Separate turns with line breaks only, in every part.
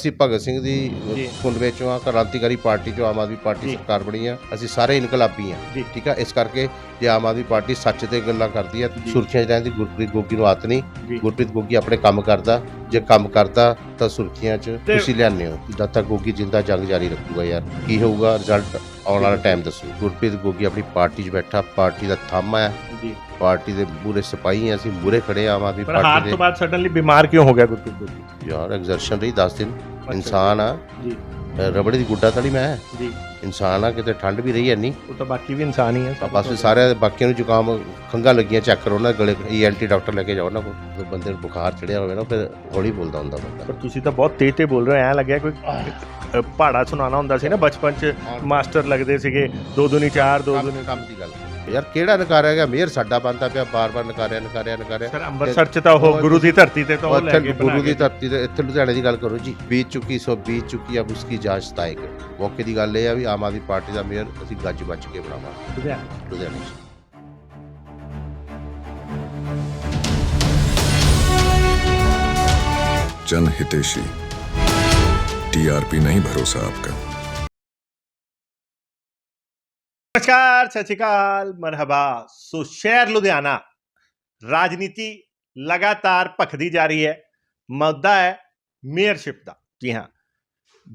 ਅਸੀਂ ਭਗਤ ਸਿੰਘ ਦੀ। ਕੁੰਡ ਵਿੱਚੋਂ ਆ ਕ੍ਰਾਂਤੀਕਾਰੀ ਪਾਰਟੀ ਚੋਂ ਆਮ ਆਦਮੀ ਪਾਰਟੀ। ਸਰਕਾਰ ਬਣੀ ਆ। ਅਸੀਂ ਸਾਰੇ ਇਨਕਲਾਬੀ ਆ। ਠੀਕ ਆ? ਇਸ ਕਰਕੇ ਜੇ ਆਮ ਆਦਮੀ ਪਾਰਟੀ ਸੱਚ ਤੇ ਗੱਲਾਂ ਕਰਦੀ ਆ। ਸੁਰਖੀਆਂ 'ਚ ਰਹਿਣ ਦੀ ਗੁਰਪ੍ਰੀਤ ਗੋਗੀ ਨੂੰ ਆਤ ਨਹੀਂ। ਗੁਰਪ੍ਰੀਤ ਗੋਗੀ ਆਪਣੇ ਕੰਮ ਕਰਦਾ ਜੇ ਕੰਮ ਕਰਦਾ ਤਾਂ ਸੁਰਖੀਆਂ 'ਚ ਤੁਸੀਂ ਲਿਆਉਂਦੇ ਹੋ। ਜਦ ਤੱਕ ਗੋਗੀ ਜਿੰਦਾ ਜੰਗ ਜਾਰੀ ਰੱਖੂਗਾ ਯਾਰ। ਕੀ ਹੋਊਗਾ? ਰਿਜ਼ਲਟ ਆਉਣ ਵਾਲਾ ਟਾਈਮ ਦੱਸੂ। ਗੁਰਪ੍ਰੀਤ ਗੋਗੀ ਆਪਣੀ ਪਾਰਟੀ 'ਚ ਬੈਠਾ ਪਾਰਟੀ ਦਾ ਥੰਮ ਹੈ
ਜੀ।
ਪਾਰਟੀ ਦੇ ਪੂਰੇ ਸਿਪਾਹੀ ਆ ਅਸੀਂ ਮੂਰੇ ਖੜੇ ਆਮ ਆਦਮੀ
ਪਰ ਹਾਰ
ਪਾਰਟੀ
ਤੋਂ ਬਾਅਦ ਸਡਨਲੀ ਬਿਮਾਰ ਕਿਉਂ ਹੋ ਗਿਆ ਗੁਰਪ੍ਰੀਤ ਗੋਗੀ?
ਦੇ ਯਾਰ ਐਗਜ਼ਰਸ਼ਨ ਰਹੀ 10 ਦਿਨ। ਇਨਸਾਨ ਆ।
ਜੀ।
ਰਬੜੀ ਦੀ ਗੁੱਡਾ ਥੜੀ ਮੈਂ।
ਜੀ।
ਇਨਸਾਨ ਆ ਕਿਤੇ ਠੰਡ ਵੀ ਰਹੀ ਐ ਨਹੀਂ
ਉਹ ਤਾਂ ਬਾਕੀ ਵੀ ਇਨਸਾਨ ਹੀ ਸਭ
ਬਸ ਦੇ ਬਾਕੀਆਂ ਨੂੰ ਜ਼ੁਕਾਮ ਖੰਗਾ ਲੱਗੀਆਂ ਚੈੱਕ ਕਰੋ ਨਾ ਗਲੇ ਈਐਨਟੀ ਡਾਕਟਰ ਲੈ ਕੇ ਜਾਓ ਨਾ ਕੋਈ। ਬੰਦੇ ਨੂੰ ਬੁਖਾਰ ਚੜਿਆ ਹੋਵੇ ਨਾ ਫਿਰ ਹੌਲੀ ਬੋਲਦਾ ਹੁੰਦਾ ਬੰਦਾ।
ਪਰ ਤੁਸੀਂ ਤਾਂ ਬਹੁਤ ਤੇਜ਼ ਤੇ ਬੋਲ ਰਹੇ ਹੋ ਐ ਲੱਗਿਆ ਕੋਈ ਪਹਾੜਾ ਸੁਣਾਉਣਾ ਹੁੰਦਾ ਸੀ ਨਾ ਬਚਪਨ ਚ ਮਾਸਟਰ ਲੱਗਦੇ ਸੀਗੇ ਦੋ ਦੁਨੀ ਚਾਰ ਦੋ ਦੁਨੀ
ਕੰਮ ਦੀ ਗੱਲ। ਯਾਰ ਕਿਹੜਾ ਨਕਾਰਿਆ ਗਿਆ ਮੇਰ ਸਾਡਾ ਬੰਦਾ ਪਿਆ ਬਾਰ-ਬਾਰ ਨਕਾਰਿਆ ਨਕਾਰਿਆ ਨਕਾਰਿਆ।
ਸਰ ਅੰਮ੍ਰਿਤਸਰ ਚ ਤਾਂ ਉਹ ਗੁਰੂ ਦੀ ਧਰਤੀ ਤੇ ਤਾਂ ਉਹ ਲੈ ਕੇ
ਗੁਰੂ ਦੀ ਧਰਤੀ ਤੇ ਇੱਥੇ ਲੁਧਿਆਣੇ ਦੀ ਗੱਲ ਕਰੋ ਜੀ। ਬੀਤ ਚੁੱਕੀ ਸੋ ਬੀਤ ਚੁੱਕੀ ਅਬ ਉਸਕੀ ਜਾਂਚ ਤਾਇਕ ਮੌਕੇ ਦੀ ਗੱਲ ਇਹ ਆ ਵੀ ਆਮ ਆਦਮੀ ਪਾਰਟੀ ਦਾ ਮੇਅਰ ਅਸੀਂ ਗੱਜ ਬੱਜ ਕੇ ਬਣਾਵਾਂਗੇ।
ਲੁਧਿਆਣੇ
ਲੁਧਿਆਣੇ
ਜਨ ਹਿਤੇਸ਼ੀ। टीआरपी नहीं भरोसा आपका
ਨਮਸਕਾਰ ਸਤਿ ਸ਼੍ਰੀ ਅਕਾਲ ਮਰਹਬਾ ਸੋ ਸ਼ਹਿਰ ਲੁਧਿਆਣਾ ਰਾਜਨੀਤੀ ਲਗਾਤਾਰ ਭਖਦੀ ਜਾ ਰਹੀ ਹੈ ਮੁੱਦਾ ਹੈ ਮੇਅਰਸ਼ਿਪ ਦਾ ਜੀ ਹਾਂ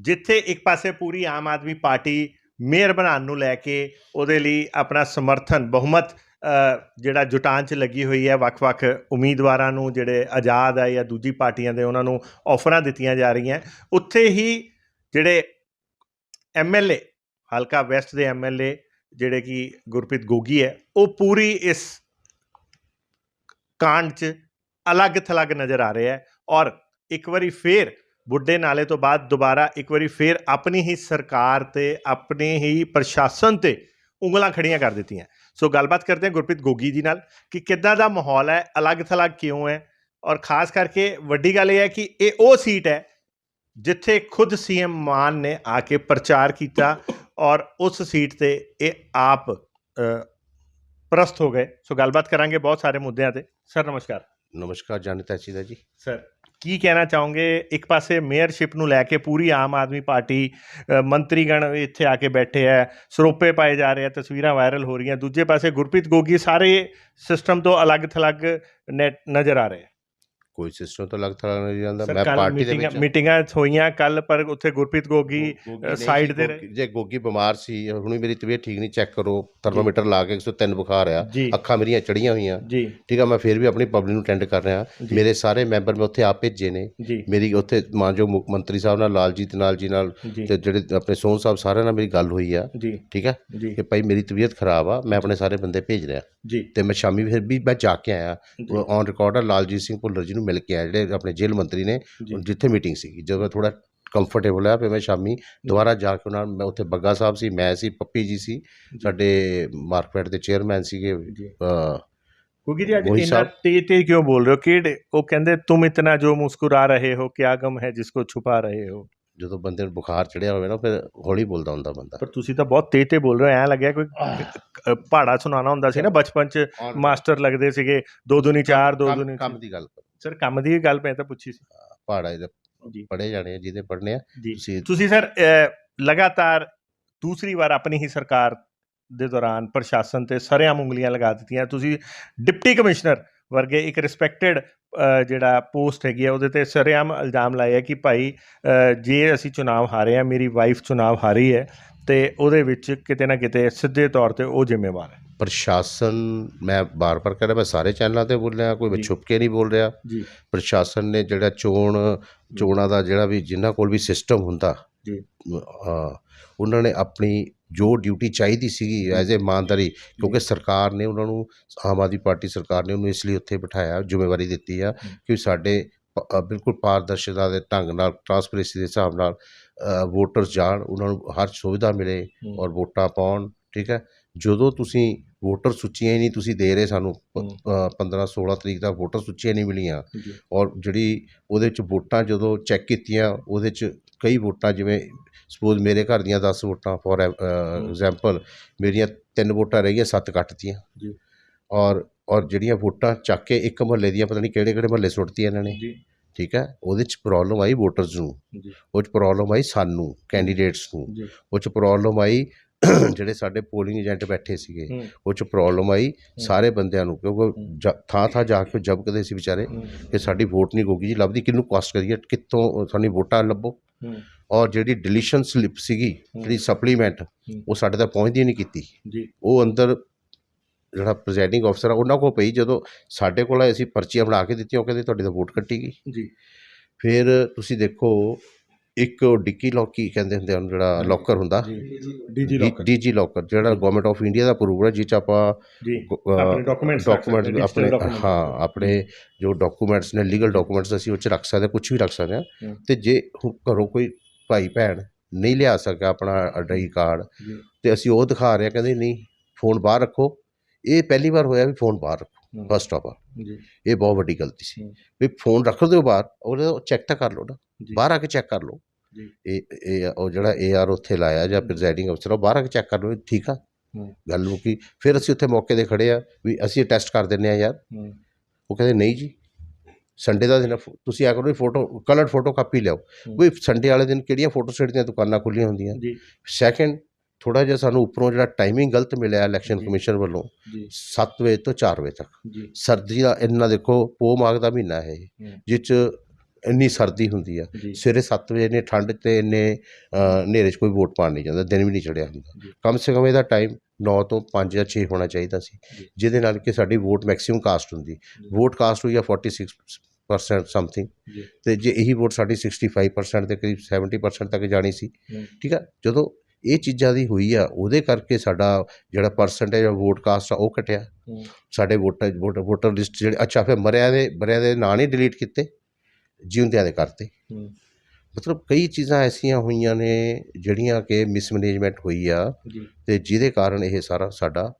ਜਿੱਥੇ ਇੱਕ ਪਾਸੇ ਪੂਰੀ ਆਮ ਆਦਮੀ ਪਾਰਟੀ ਮੇਅਰ ਬਣਾਉਣ ਨੂੰ ਲੈ ਕੇ ਉਹਦੇ ਲਈ ਆਪਣਾ ਸਮਰਥਨ ਬਹੁਮਤ ਜਿਹੜਾ ਜੁਟਾਨ 'ਚ ਲੱਗੀ ਹੋਈ ਹੈ ਵੱਖ-ਵੱਖ ਉਮੀਦਵਾਰਾਂ ਨੂੰ ਜਿਹੜੇ ਆਜ਼ਾਦ ਹੈ ਜਾਂ ਦੂਜੀ ਪਾਰਟੀਆਂ ਦੇ ਉਹਨਾਂ ਨੂੰ ਆਫਰਾਂ ਦਿੱਤੀਆਂ ਜਾ ਰਹੀਆਂ ਉੱਥੇ ਹੀ ਜਿਹੜੇ ਐਮਐਲਏ ਹਲਕਾ ਵੈਸਟ ਦੇ ਐਮਐਲਏ ਜਿਹੜੇ ਕਿ ਗੁਰਪ੍ਰੀਤ ਗੋਗੀ ਹੈ, ਉਹ ਪੂਰੀ ਇਸ ਕਾਂਡ 'ਚ ਅਲੱਗ ਥਲੱਗ ਨਜ਼ਰ ਆ ਰਿਹਾ ਹੈ ਔਰ ਇੱਕ ਵਾਰੀ ਫੇਰ ਬੁੱਢੇ ਨਾਲੇ ਤੋਂ ਬਾਅਦ ਦੁਬਾਰਾ ਇੱਕ ਵਾਰੀ ਫੇਰ ਆਪਣੀ ਹੀ ਸਰਕਾਰ ਤੇ, ਆਪਣੇ ਹੀ ਪ੍ਰਸ਼ਾਸਨ ਤੇ ਉਂਗਲਾਂ ਖੜੀਆਂ ਕਰ ਦਿੱਤੀਆਂ। ਸੋ ਗੱਲਬਾਤ ਕਰਦੇ ਹਾਂ ਗੁਰਪ੍ਰੀਤ ਗੋਗੀ ਜੀ ਨਾਲ ਕਿ ਕਿੱਦਾਂ ਦਾ ਮਾਹੌਲ ਹੈ ਅਲੱਗ ਥਲੱਗ ਕਿਉਂ ਹੈ ਔਰ ਖਾਸ ਕਰਕੇ ਵੱਡੀ ਗੱਲ ਇਹ ਹੈ ਕਿ ਇਹ ਉਹ ਸੀਟ ਹੈ ਜਿੱਥੇ ਖੁਦ ਸੀਐਮ ਮਾਨ ਨੇ ਆ ਕੇ ਪ੍ਰਚਾਰ ਕੀਤਾ ਔਰ ਉਸ ਸੀਟ ਤੇ ਇਹ ਆਪ ਪ੍ਰਸਤ ਹੋ ਗਏ। ਸੋ ਗੱਲਬਾਤ ਕਰਾਂਗੇ ਬਹੁਤ ਸਾਰੇ ਮੁੱਦਿਆਂ ਤੇ। ਸਰ ਨਮਸਕਾਰ।
ਨਮਸਕਾਰ ਜਾਨਿਤਾ ਦਾ ਜੀ।
ਸਰ ਕੀ ਕਹਿਣਾ ਚਾਹੋਗੇ? ਇੱਕ ਪਾਸੇ ਮੇਅਰਸ਼ਿਪ ਨੂੰ ਲੈ ਕੇ ਪੂਰੀ ਆਮ ਆਦਮੀ ਪਾਰਟੀ ਮੰਤਰੀਗਣ ਇੱਥੇ ਆ ਕੇ ਬੈਠੇ ਹੈ ਸਰੋਪੇ ਪਾਏ ਜਾ ਰਹੇ ਆ ਤਸਵੀਰਾਂ ਵਾਇਰਲ ਹੋ ਰਹੀਆਂ। ਦੂਜੇ ਪਾਸੇ ਗੁਰਪ੍ਰੀਤ ਗੋਗੀ ਸਾਰੇ ਸਿਸਟਮ ਤੋਂ ਅਲੱਗ ਥਲੱਗ ਨੈਟ ਨਜ਼ਰ ਆ ਰਹੇ
ਕੋਈ ਸਿਸਟਮ ਤੋਂ ਲੱਗ ਨਹੀਂ ਜਾਂਦਾ ਮੈਂ ਪਾਰਟੀ ਦੇ ਵਿੱਚ
ਮੀਟਿੰਗਾਂ ਹੋਈਆਂ ਕੱਲ ਪਰ ਉੱਥੇ ਗੁਰਪ੍ਰੀਤ ਗੋਗੀ ਸਾਈਡ ਤੇ
ਜੇ ਗੋਗੀ ਬਿਮਾਰ ਸੀ ਹੁਣੀ ਮੇਰੀ ਤਬੀਅਤ ਠੀਕ ਨਹੀਂ ਚੈੱਕ ਕਰੋ ਥਰਮੋਮੀਟਰ ਲਾ ਕੇ 103 ਬੁਖਾਰ ਆ ਅੱਖਾਂ ਮੇਰੀਆਂ ਚੜੀਆਂ ਹੋਈਆਂ। ਠੀਕ ਆ ਮੈਂ ਫਿਰ ਵੀ ਆਪਣੀ ਪਬਲਿਕ ਨੂੰ ਅਟੈਂਡ ਕਰ ਰਿਹਾ। ਮੇਰੇ ਸਾਰੇ ਮੈਂਬਰ ਮੈਂ ਉੱਥੇ ਆਪ ਭੇਜੇ ਨੇ। ਮੇਰੀ ਉੱਥੇ ਮਾਨਯੋਗ ਮੁੱਖ ਮੰਤਰੀ ਸਾਹਿਬ ਨਾਲ ਲਾਲਜੀਤ ਨਾਲ ਜੀ ਨਾਲ ਤੇ ਜਿਹੜੇ ਆਪਣੇ ਸੋਹਣ ਸਾਹਿਬ ਸਾਰਿਆਂ ਨਾਲ ਮੇਰੀ ਗੱਲ ਹੋਈ ਆ। ਠੀਕ ਆ? ਕਿ ਭਾਈ ਮੇਰੀ ਤਬੀਅਤ ਖਰਾਬ ਆ ਮੈਂ ਆਪਣੇ ਸਾਰੇ ਬੰਦੇ ਭੇਜ ਰਿਹਾ। ਤੇ ਮੈਂ ਸ਼ਾਮੀ ਫਿਰ ਵੀ ਮੈਂ ਜਾ ਕੇ ਆਇਆ। ਔਨ ਰਿਕਾਰਡ ਆ ਲਾਲਜੀਤ ਸਿੰਘ ਭੁੱਲਰ ਜੀ ਨੂੰ ਮਿਲ ਕੇ ਆਇਆ ਜਿਹੜੇ ਆਪਣੇ ਜੇਲ੍ਹ ਮੰਤਰੀ ਨੇ
ਜੀ
ਜਿੱਥੇ ਮੀਟਿੰਗ ਸੀ ਜਦੋਂ ਮੈਂ ਥੋੜਾ ਕੰਫਰਟੇਬਲ ਆ ਫਿਰ ਮੈਂ ਸ਼ਾਮੀ ਦੁਬਾਰਾ ਜਾ ਕੇ ਉਹਨਾਂ ਨਾਲ ਮੈਂ ਉੱਥੇ ਬੱਗਾ ਸਾਹਿਬ ਸੀ ਮੈਂ ਸੀ ਪੱਪੀ ਜੀ ਸੀ ਸਾਡੇ ਮਾਰਕੀਟ ਦੇ ਚੇਅਰਮੈਨ ਸੀਗੇ
ਜੀ
ਅਹ,
क्योंकि जी आज
वही
इतना
साहब-
तेज तेज क्यों बोल रहे हो किड वो कहते तुम इतना जो मुस्कुरा रहे हो क्या गम है जिसको छुपा रहे हो
ਜਦੋਂ ਬੰਦੇ ਨੂੰ ਬੁਖਾਰ ਚੜਿਆ ਹੋਵੇ ਨਾ ਫਿਰ ਹੌਲੀ ਬੋਲਦਾ ਹੁੰਦਾ ਬੰਦਾ
ਪਰ ਤੁਸੀਂ ਤਾਂ ਬਹੁਤ ਤੇਜ਼ ਤੇ ਬੋਲ ਰਹੇ ਹੋ ਐ ਲੱਗਿਆ ਕੋਈ ਅ, ਪਹਾੜਾ ਸੁਣਾਉਣਾ ਹੁੰਦਾ ਸੀ ਨਾ ਬਚਪਨ ਚ ਮਾਸਟਰ ਲੱਗਦੇ ਸੀਗੇ ਦੋ ਦੁਨੀ ਚਾਰ ਦੋ
ਕੰਮ-
ਦੁਨੀ
ਕੰਮ ਦੀ ਗੱਲ
ਸਰ ਕੰਮ ਦੀ ਗੱਲ ਮੈਂ ਤਾਂ ਪੁੱਛੀ ਸੀ।
ਪਹਾੜਾ ਇਹਦੇ
ਜੀ।
ਪੜੇ ਜਾਣੇ ਆ, ਜਿਹਦੇ ਪੜਨੇ ਆ।
ਜੀ।
ਤੁਸੀਂ
ਤੁਸੀਂ ਸਰ ਲਗਾਤਾਰ ਦੂਸਰੀ ਵਾਰ ਆਪਣੀ ਹੀ ਸਰਕਾਰ ਦੇ ਦੌਰਾਨ ਪ੍ਰਸ਼ਾਸਨ ਤੇ ਸਰੇਆਮ ਉਂਗਲੀਆਂ ਲਗਾ ਦਿੱਤੀਆਂ। ਤੁਸੀਂ ਡਿਪਟੀ ਕਮਿਸ਼ਨਰ ਵਰਗੇ ਇੱਕ ਰਿਸਪੈਕਟਡ ਜਿਹੜਾ ਪੋਸਟ ਹੈਗੀ ਹੈ ਉਹਦੇ ਤੇ ਸਰੇਆਮ ਇਲਜ਼ਾਮ ਲਾਇਆ ਕਿ ਭਾਈ ਜੇ ਅਸੀਂ ਚੁਣਾਵ ਹਾਰੇ ਆ ਮੇਰੀ ਵਾਈਫ ਚੁਣਾਵ ਹਾਰੀ ਹੈ ਤੇ ਉਹਦੇ ਵਿੱਚ ਕਿਤੇ ਨਾ ਕਿਤੇ ਸਿੱਧੇ ਤੌਰ ਤੇ ਉਹ ਜ਼ਿੰਮੇਵਾਰ ਹੈ।
ਪ੍ਰਸ਼ਾਸਨ ਮੈਂ ਬਾਰ-ਬਾਰ ਕਹਿ ਰਿਹਾ ਮੈਂ ਸਾਰੇ ਚੈਨਲਾਂ ਤੇ ਬੋਲ ਰਿਹਾ ਕੋਈ ਮੈਂ। ਛੁਪ ਕੇ ਨਹੀਂ ਬੋਲ ਰਿਹਾ
ਜੀ
ਪ੍ਰਸ਼ਾਸਨ ਨੇ ਜਿਹੜਾ ਚੋਣ ਚੋਣਾਂ ਦਾ ਜਿਹੜਾ ਵੀ ਜਿਨ੍ਹਾਂ ਕੋਲ ਵੀ ਸਿਸਟਮ ਹੁੰਦਾ
ਜੀ।
ਉਹਨਾਂ ਨੇ ਆਪਣੀ ਜੋ ਡਿਊਟੀ ਚਾਹੀਦੀ ਸੀਗੀ ਐਜ਼ ਏ ਇਮਾਨਦਾਰੀ ਕਿਉਂਕਿ ਸਰਕਾਰ ਨੇ ਉਹਨਾਂ ਨੂੰ ਆਮ ਆਦਮੀ ਪਾਰਟੀ ਸਰਕਾਰ ਨੇ ਉਹਨੂੰ ਇਸ ਲਈ ਉੱਥੇ ਬਿਠਾਇਆ ਜ਼ਿੰਮੇਵਾਰੀ ਦਿੱਤੀ ਆ ਕਿ ਸਾਡੇ ਅ, ਬਿਲਕੁਲ ਪਾਰਦਰਸ਼ਤਾ ਦੇ ਢੰਗ ਨਾਲ ਟਰਾਂਸਪੇਰੈਂਸੀ ਦੇ ਹਿਸਾਬ ਨਾਲ ਵੋਟਰਸ ਜਾਣ ਉਹਨਾਂ ਨੂੰ ਹਰ ਸੁਵਿਧਾ ਮਿਲੇ। ਔਰ ਵੋਟਾਂ ਪਾਉਣ ਠੀਕ ਹੈ ਜਦੋਂ ਤੁਸੀਂ ਵੋਟਰ ਸੂਚੀਆਂ ਹੀ ਨਹੀਂ ਤੁਸੀਂ ਦੇ ਰਹੇ ਸਾਨੂੰ
ਹੂੰ।
15 16 ਤਰੀਕ ਤੱਕ ਵੋਟਰ ਸੂਚੀਆਂ ਨਹੀਂ ਮਿਲੀਆਂ। ਔਰ ਜਿਹੜੀ ਉਹਦੇ ਚ ਵੋਟਾਂ ਜਦੋਂ ਚੈੱਕ ਕੀਤੀਆਂ ਉਹਦੇ ਚ ਕਈ ਵੋਟਾਂ ਜਿਵੇਂ ਸਪੋਜ਼ ਮੇਰੇ ਘਰ ਦੀਆਂ 10 ਵੋਟਾਂ ਫੋਰ ਐਗਜ਼ਾਮਪਲ ਮੇਰੀਆਂ ਤਿੰਨ ਵੋਟਾਂ ਰਹਿ ਗਈਆਂ ਸੱਤ ਕੱਟਤੀਆਂ
ਜੀ।
ਔਰ ਔਰ ਜਿਹੜੀਆਂ ਵੋਟਾਂ ਚੱਕ ਕੇ ਇੱਕ ਮਹੱਲੇ ਦੀਆਂ ਪਤਾ ਨਹੀਂ ਕਿਹੜੇ ਕਿਹੜੇ ਮਹੱਲੇ ਸੁੱਟਤੀਆਂ ਇਹਨਾਂ ਨੇ।
ਜੀ।
ਠੀਕ ਹੈ? ਉਹਦੇ ਚ ਪ੍ਰੋਬਲਮ ਆਈ ਵੋਟਰਸ ਨੂੰ। ਉਹ ਚ ਪ੍ਰੋਬਲਮ ਆਈ ਸਾਨੂੰ ਕੈਂਡੀਡੇਟਸ ਨੂੰ। ਉਹ ਚ ਪ੍ਰੋਬਲਮ ਆਈ ਜਿਹੜੇ ਸਾਡੇ ਪੋਲਿੰਗ ਏਜੰਟ ਬੈਠੇ ਸੀਗੇ ਉਹ ਚ ਪ੍ਰੋਬਲਮ ਆਈ ਸਾਰੇ ਬੰਦਿਆਂ ਨੂੰ ਕਿਉਂਕਿ ਥਾਂ ਥਾਂ ਜਾ ਕੇ ਜਬਕਦੇ ਸੀ ਵਿਚਾਰੇ ਕਿ ਸਾਡੀ ਵੋਟ ਨਹੀਂ ਗੋਗੀ ਜੀ ਲੱਭਦੀ ਕਿਹਨੂੰ ਕਾਸਟ ਕਰੀਏ ਕਿੱਥੋਂ ਸਾਡੀ ਵੋਟਾਂ ਲੱਭੋ? ਔਰ ਜਿਹੜੀ ਡਿਲੀਸ਼ਨ ਸਲਿੱਪ ਸੀਗੀ ਜਿਹੜੀ ਸਪਲੀਮੈਂਟ ਉਹ ਸਾਡੇ ਤੱਕ ਪਹੁੰਚਦੀ ਨਹੀਂ ਕੀਤੀ।
ਜੀ।
ਉਹ ਅੰਦਰ ਜਿਹੜਾ ਪ੍ਰੈਜ਼ਾਈਡਿੰਗ ਅਫਸਰ ਆ ਉਹਨਾਂ ਕੋਲ ਪਈ ਜਦੋਂ ਸਾਡੇ ਕੋਲ ਅਸੀਂ ਪਰਚੀਆਂ ਬਣਾ ਕੇ ਦਿੱਤੀਆਂ ਉਹ ਕਹਿੰਦੇ ਤੁਹਾਡੀ ਤਾਂ ਵੋਟ ਕੱਟੀ ਗਈ।
ਜੀ।
ਫਿਰ ਤੁਸੀਂ ਦੇਖੋ ਇੱਕ ਡਿੱਕੀ ਲੌਕੀ ਕਹਿੰਦੇ ਹੁੰਦੇ ਹਨ ਜਿਹੜਾ ਲੋਕਰ ਹੁੰਦਾ?
ਡੀਜੀ
ਡੀਜੀ ਲੋਕਰ ਜਿਹੜਾ ਗਵਰਨਮੈਂਟ ਆਫ ਇੰਡੀਆ ਦਾ ਅਪਰੂਵਡ ਹੈ ਜਿਹ 'ਚ ਆਪਾਂ
ਆਪਣੇ ਡਾਕੂਮੈਂਟਸ
ਡਾਕੂਮੈਂਟ ਆਪਣੇ ਹਾਂ ਆਪਣੇ ਜੋ। ਡਾਕੂਮੈਂਟਸ ਨੇ ਲੀਗਲ ਡਾਕੂਮੈਂਟਸ ਅਸੀਂ ਉਹ 'ਚ ਰੱਖ ਸਕਦੇ ਕੁਝ ਵੀ ਰੱਖ ਸਕਦੇ ਹਾਂ। ਤੇ ਜੇ ਘਰੋਂ ਕੋਈ ਭਾਈ ਭੈਣ ਨਹੀਂ ਲਿਆ ਸਕਿਆ ਆਪਣਾ ਆਈ ਕਾਰਡ ਤੇ ਅਸੀਂ ਉਹ ਦਿਖਾ ਰਹੇ ਕਹਿੰਦੇ ਨਹੀਂ ਫੋਨ ਬਾਹਰ ਰੱਖੋ। ਇਹ ਪਹਿਲੀ ਵਾਰ ਹੋਇਆ ਵੀ ਫੋਨ ਬਾਹਰ ਰੱਖੋ। ਫਸਟ ਆਫ ਆਲ
ਜੀ।
ਇਹ ਬਹੁਤ ਵੱਡੀ ਗਲਤੀ ਸੀ। ਵੀ ਫੋਨ ਰੱਖ ਦਿਓ ਬਾਹਰ ਉਹਦਾ ਚੈੱਕ ਤਾਂ ਕਰ ਲਓ ਨਾ। ਬਾਹਰ ਆ ਕੇ ਚੈੱਕ ਕਰ ਲਓ।
ਜੀ।
ਇਹ ਇਹ ਉਹ ਜਿਹੜਾ ਏਆਰ ਉੱਥੇ ਲਾਇਆ ਜਾਂ ਪ੍ਰੈਜ਼ਾਈਡਿੰਗ ਅਫਸਰ ਉਹ ਬਾਹਰ ਆ ਕੇ ਚੈੱਕ ਕਰ ਲਓ ਠੀਕ ਆ। ਗੱਲ ਮੁੱਕੀ ਫਿਰ ਅਸੀਂ ਉੱਥੇ ਮੌਕੇ ਤੇ ਖੜੇ ਆ ਵੀ ਅਸੀਂ ਟੈਸਟ ਕਰ ਦਿੰਨੇ ਆ ਯਾਰ। ਉਹ ਕਹਿੰਦੇ ਨਹੀਂ ਜੀ ਸੰਡੇ ਦਾ ਦਿਨ ਆ, ਤੁਸੀਂ ਆ ਕਰੋ ਵੀ ਫੋਟੋ ਕਲਰਡ ਫੋਟੋ ਕਾਪੀ ਲਿਆਓ। ਵੀ ਸੰਡੇ ਵਾਲੇ ਦਿਨ ਕਿਹੜੀਆਂ ਫੋਟੋ ਸਟੇਟ ਦੀਆਂ ਦੁਕਾਨਾਂ ਖੁੱਲੀਆਂ ਹੁੰਦੀਆਂ?
ਜੀ।
ਸੈਕੰਡ ਥੋੜਾ ਜਿਹਾ ਸਾਨੂੰ ਉੱਪਰੋਂ ਜਿਹੜਾ ਟਾਈਮਿੰਗ ਗਲਤ ਮਿਲਿਆ ਇਲੈਕਸ਼ਨ। ਕਮਿਸ਼ਨ ਵੱਲੋਂ
ਜੀ
7 ਵਜੇ ਤੋਂ 4 ਵਜੇ ਤੱਕ ਸਰਦੀ ਦਾ ਇੰਨਾ ਦੇਖੋ ਪੋ ਮਾਘ ਦਾ ਮਹੀਨਾ ਹੈ। ਜਿਸ 'ਚ ਇੰਨੀ ਸਰਦੀ ਹੁੰਦੀ ਆ ਸਵੇਰੇ 7 ਵਜੇ ਨੇ ਠੰਡ ਤੇ ਇੰਨੇ ਹਨੇਰੇ 'ਚ ਕੋਈ ਵੋਟ ਪਾਣ ਨਹੀਂ ਜਾਂਦਾ ਦਿਨ ਵੀ ਨਹੀਂ ਚੜਿਆ ਹੁੰਦਾ। ਕਮ ਸੇ ਕਮ ਇਹਦਾ ਟਾਈਮ 9 ਤੋਂ 5 ਜਾਂ 6 ਹੋਣਾ ਚਾਹੀਦਾ ਸੀ। ਜਿਹਦੇ ਨਾਲ ਕਿ ਸਾਡੀ ਵੋਟ ਮੈਕਸਿਮਮ ਕਾਸਟ ਹੁੰਦੀ ਵੋਟ ਕਾਸਟ ਹੋਈ ਆ 46% ਸਮਥਿੰਗ ਤੇ ਜੇ ਇਹੀ ਵੋਟ ਸਾਡੀ 65% ਦੇ ਕਰੀਬ 70% ਤੱਕ ਜਾਣੀ ਸੀ। ਠੀਕ ਆ ਜਦੋਂ ਇਹ ਚੀਜ਼ਾਂ ਦੀ ਹੋਈ ਆ ਉਹਦੇ ਕਰਕੇ ਸਾਡਾ ਜਿਹੜਾ ਪਰਸੈਂਟੇਜ ਆਫ ਵੋਟ ਕਾਸਟ ਆ ਉਹ ਘਟਿਆ। ਸਾਡੇ ਵੋਟਰ ਵੋਟਰ ਲਿਸਟ ਜਿਹੜੇ ਅੱਛਾ ਫਿਰ ਮਰਿਆਂ ਦੇ ਮਰਿਆਂ ਦੇ ਨਾਂ ਨਹੀਂ ਡਿਲੀਟ ਕੀਤੇ ਜਿਉਂਦਿਆਂ ਦੇ ਕਰਤੇ ਮਤਲਬ ਕਈ ਚੀਜ਼ਾਂ ਐਸੀਆਂ ਹੋਈਆਂ ਨੇ ਜਿਹੜੀਆਂ ਕਿ ਮਿਸਮੈਨੇਜਮੈਂਟ ਹੋਈ ਆ ਤੇ ਜਿਹਦੇ ਕਾਰਨ ਇਹ ਸਾਰਾ ਸਾਡਾ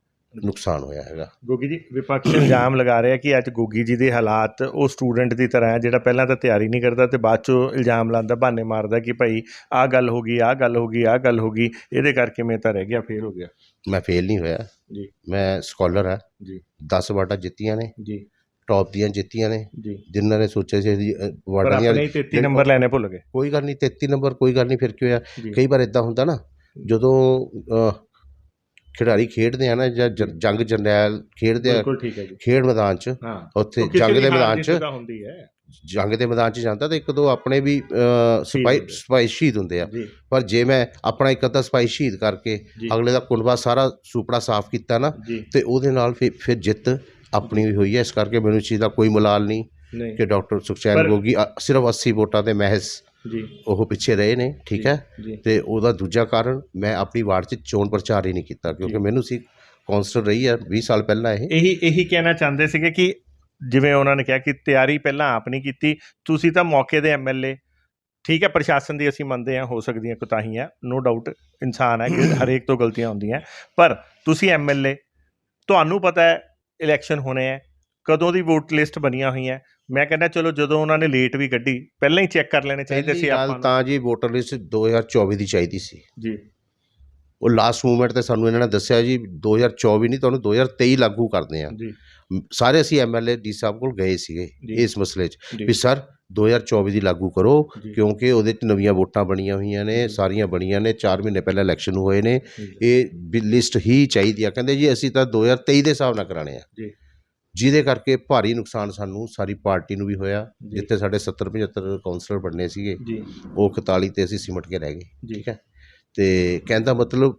ਨੁਕਸਾਨ ਹੋਇਆ ਹੈਗਾ।
ਗੋਗੀ ਜੀ ਵਿਪਕਸ਼ ਇਲਜ਼ਾਮ ਲਗਾ ਰਿਹਾ ਕਿ ਅੱਜ ਗੋਗੀ ਜੀ ਦੇ ਹਾਲਾਤ ਉਹ ਸਟੂਡੈਂਟ ਦੀ ਤਰ੍ਹਾਂ ਹੈ ਜਿਹੜਾ ਪਹਿਲਾਂ ਤਾਂ ਤਿਆਰੀ ਨਹੀਂ ਕਰਦਾ ਤੇ ਬਾਅਦ ਚੋਂ ਇਲਜ਼ਾਮ ਲਾਉਂਦਾ ਬਹਾਨੇ ਮਾਰਦਾ ਕਿ ਭਾਈ ਆਹ ਗੱਲ ਹੋ ਗਈ ਆਹ ਗੱਲ ਹੋ ਗਈ ਆਹ ਗੱਲ ਹੋ ਗਈ ਇਹਦੇ ਕਰਕੇ ਮੈਂ ਤਾਂ ਰਹਿ ਗਿਆ ਫੇਲ ਹੋ ਗਿਆ।
ਮੈਂ ਫੇਲ ਨਹੀਂ ਹੋਇਆ।
ਜੀ।
ਮੈਂ ਸਕਾਲਰ ਹਾਂ।
ਜੀ।
10 ਵਾਰਡਾਂ ਜਿੱਤੀਆਂ ਨੇ।
ਜੀ।
ਟੌਪ ਦੀਆਂ ਜਿੱਤੀਆਂ ਨੇ। ਜਿਨ੍ਹਾਂ ਨੇ ਸੋਚਿਆ ਸੀ ਅਸੀਂ, ਵਾਰਡਾਂ ਦੀਆਂ
ਆਪਣੇ ਹੀ 33 ਨੰਬਰ ਲੈਣੇ ਭੁੱਲ ਗਏ।
ਕੋਈ ਗੱਲ ਨਹੀਂ 33 ਨੰਬਰ ਕੋਈ ਗੱਲ ਨਹੀਂ ਫਿਰ ਕੀ ਹੋਇਆ ਕਈ ਵਾਰ ਇਦਾਂ ਹੁੰਦਾ ਨਾ ਜਦੋਂ ਖਿਡਾਰੀ ਖੇਡਦੇ ਆ ਨਾ ਜਾਂ ਜ- ਜੰਗ ਜਰਨੈਲ ਖੇਡਦੇ ਆ
ਬਿਲਕੁਲ ਠੀਕ ਹੈ ਜੀ।
ਖੇਡ ਮੈਦਾਨ 'ਚ
ਹਾਂ।
ਉੱਥੇ ਜੰਗ ਦੇ
ਹਾਰ
ਮੈਦਾਨ
ਜਿੱਤ
'ਚ
ਤਾਂ ਹੁੰਦੀ ਹੈ।
ਜੰਗ ਦੇ ਮੈਦਾਨ 'ਚ ਜਾਂਦਾ ਤਾਂ ਇੱਕ ਦੋ ਆਪਣੇ ਵੀ ਅ, ਸਿਪਾਹੀ
ਹੁੰਦੇ ਆ।
ਸਿਪਾਹੀ ਸ਼ਹੀਦ ਹੁੰਦੇ ਆ।
ਜੀ।
ਪਰ ਜੇ ਮੈਂ ਆਪਣਾ ਇੱਕ ਅੱਧਾ ਸਿਪਾਹੀ ਸ਼ਹੀਦ ਕਰਕੇ
ਜੀ।
ਅਗਲੇ ਦਾ ਕੁਨਬਾ ਸਾਰਾ ਸੁਪੜਾ ਸਾਫ਼ ਕੀਤਾ ਨਾ
ਜੀ।
ਤੇ ਉਹਦੇ ਨਾਲ ਫਿਰ ਫਿਰ ਜਿੱਤ ਆਪਣੀ ਵੀ ਹੋਈ ਹੈ। ਇਸ ਕਰਕੇ ਮੈਨੂੰ ਇਸ ਚੀਜ਼ ਦਾ ਕੋਈ ਮੁਲਾਲ ਨਹੀਂ
ਨਹੀਂ।
ਕਿ ਡਾਕਟਰ ਸੁਖਚੈਨ
ਪਰ-
ਗੋਗੀ ਅ, ਸਿਰਫ 80 ਵੋਟਾਂ ਦੇ ਮਹਿਜ਼
ਜੀ।
ਉਹ ਪਿੱਛੇ ਰਹੇ ਨੇ ਠੀਕ ਹੈ? ਤੇ ਉਹਦਾ ਦੂਜਾ ਕਾਰਨ ਮੈਂ ਆਪਣੀ ਵਾਰਡ 'ਚ ਚੋਣ ਪ੍ਰਚਾਰ ਹੀ ਨਹੀਂ ਕੀਤਾ ਕਿਉਂਕਿ। ਮੈਨੂੰ ਸੀ ਕੌਂਸਲਰ ਰਹੀ ਹੈ 20 ਸਾਲ ਪਹਿਲਾਂ ਇਹ।
ਇਹੀ ਇਹੀ ਕਹਿਣਾ ਚਾਹੁੰਦੇ ਸੀਗੇ ਕਿ ਜਿਵੇਂ ਉਹਨਾਂ ਨੇ ਕਿਹਾ ਕਿ ਤਿਆਰੀ ਪਹਿਲਾਂ ਆਪ ਨਹੀਂ ਕੀਤੀ ਤੁਸੀਂ ਤਾਂ ਮੌਕੇ ਦੇ ਐਮਐਲਏ ਠੀਕ ਹੈ ਪ੍ਰਸ਼ਾਸਨ ਦੀ ਅਸੀਂ ਮੰਨਦੇ ਹਾਂ ਹੋ ਸਕਦੀਆਂ ਕੋਤਾਹੀਆਂ ਨੋ ਡਾਊਟ ਇਨਸਾਨ ਹੈ ਕਿ ਹਰੇਕ ਤੋਂ ਗਲਤੀਆਂ ਹੁੰਦੀਆਂ। ਪਰ ਤੁਸੀਂ ਐਮਐਲਏ ਤੁਹਾਨੂੰ ਪਤਾ ਹੈ ਇਲੈਕਸ਼ਨ ਹੋਣੇ ਹੈ ਕਦੋਂ ਦੀ ਵੋਟ ਲਿਸਟ ਬਣੀਆਂ ਹੋਈਆਂ ਮੈਂ ਕਹਿੰਦਾ ਚਲੋ ਜਦੋਂ ਉਹਨਾਂ ਨੇ ਲੇਟ ਵੀ ਕੱਢੀ ਪਹਿਲਾਂ ਹੀ ਚੈੱਕ ਕਰ ਲੈਣੇ ਚਾਹੀਦੇ ਸੀ ਆਪਾਂ ਨੂੰ।
ਤਾਂ ਜੀ ਵੋਟਰ ਲਿਸਟ 2024 ਦੀ ਚਾਹੀਦੀ ਸੀ।
ਜੀ।
ਉਹ ਲਾਸਟ ਮੂਮੈਂਟ ਤੇ ਸਾਨੂੰ ਇਹਨਾਂ ਨੇ ਦੱਸਿਆ ਜੀ 2024 ਨਹੀਂ ਤੁਹਾਨੂੰ 2023 ਲਾਗੂ ਕਰਦੇ ਆ
ਜੀ।
ਸਾਰੇ ਅਸੀਂ ਐਮਐਲਏ ਡੀ ਸਾਹਿਬ ਕੋਲ ਗਏ ਸੀਗੇ
ਜੀ।
ਇਸ ਮਸਲੇ 'ਚ
ਜੀ।
ਵੀ ਸਰ 2024 ਦੀ ਲਾਗੂ ਕਰੋ
ਜੀ,
ਕਿਉਂਕਿ ਉਹਦੇ 'ਚ ਨਵੀਆਂ ਵੋਟਾਂ ਬਣੀਆਂ ਹੋਈਆਂ ਨੇ। ਸਾਰੀਆਂ ਬਣੀਆਂ ਨੇ 4 ਮਹੀਨੇ ਪਹਿਲਾਂ ਇਲੈਕਸ਼ਨ ਹੋਏ ਨੇ।
ਜੀ,
ਇਹ ਲਿਸਟ ਹੀ ਚਾਹੀਦੀ ਆ। ਕਹਿੰਦੇ ਜੀ ਅਸੀਂ ਤਾਂ 2023 ਦੇ ਹਿਸਾਬ ਨਾਲ ਕਰਾਣੇ ਆ।
ਜੀ।
ਜਿਹਦੇ ਕਰਕੇ ਭਾਰੀ ਨੁਕਸਾਨ ਸਾਨੂੰ ਸਾਰੀ ਪਾਰਟੀ ਨੂੰ ਵੀ ਹੋਇਆ। ਜਿੱਥੇ ਸਾਡੇ 70 75 ਕਾਉਂਸਲਰ ਬਣਨੇ ਸੀਗੇ ਉਹ 41 ਤੇ ਅਸੀਂ ਸਿਮਟ ਕੇ ਰਹਿ ਗਏ ਠੀਕ ਹੈ? ਤੇ ਕਹਿੰਦਾ ਮਤਲਬ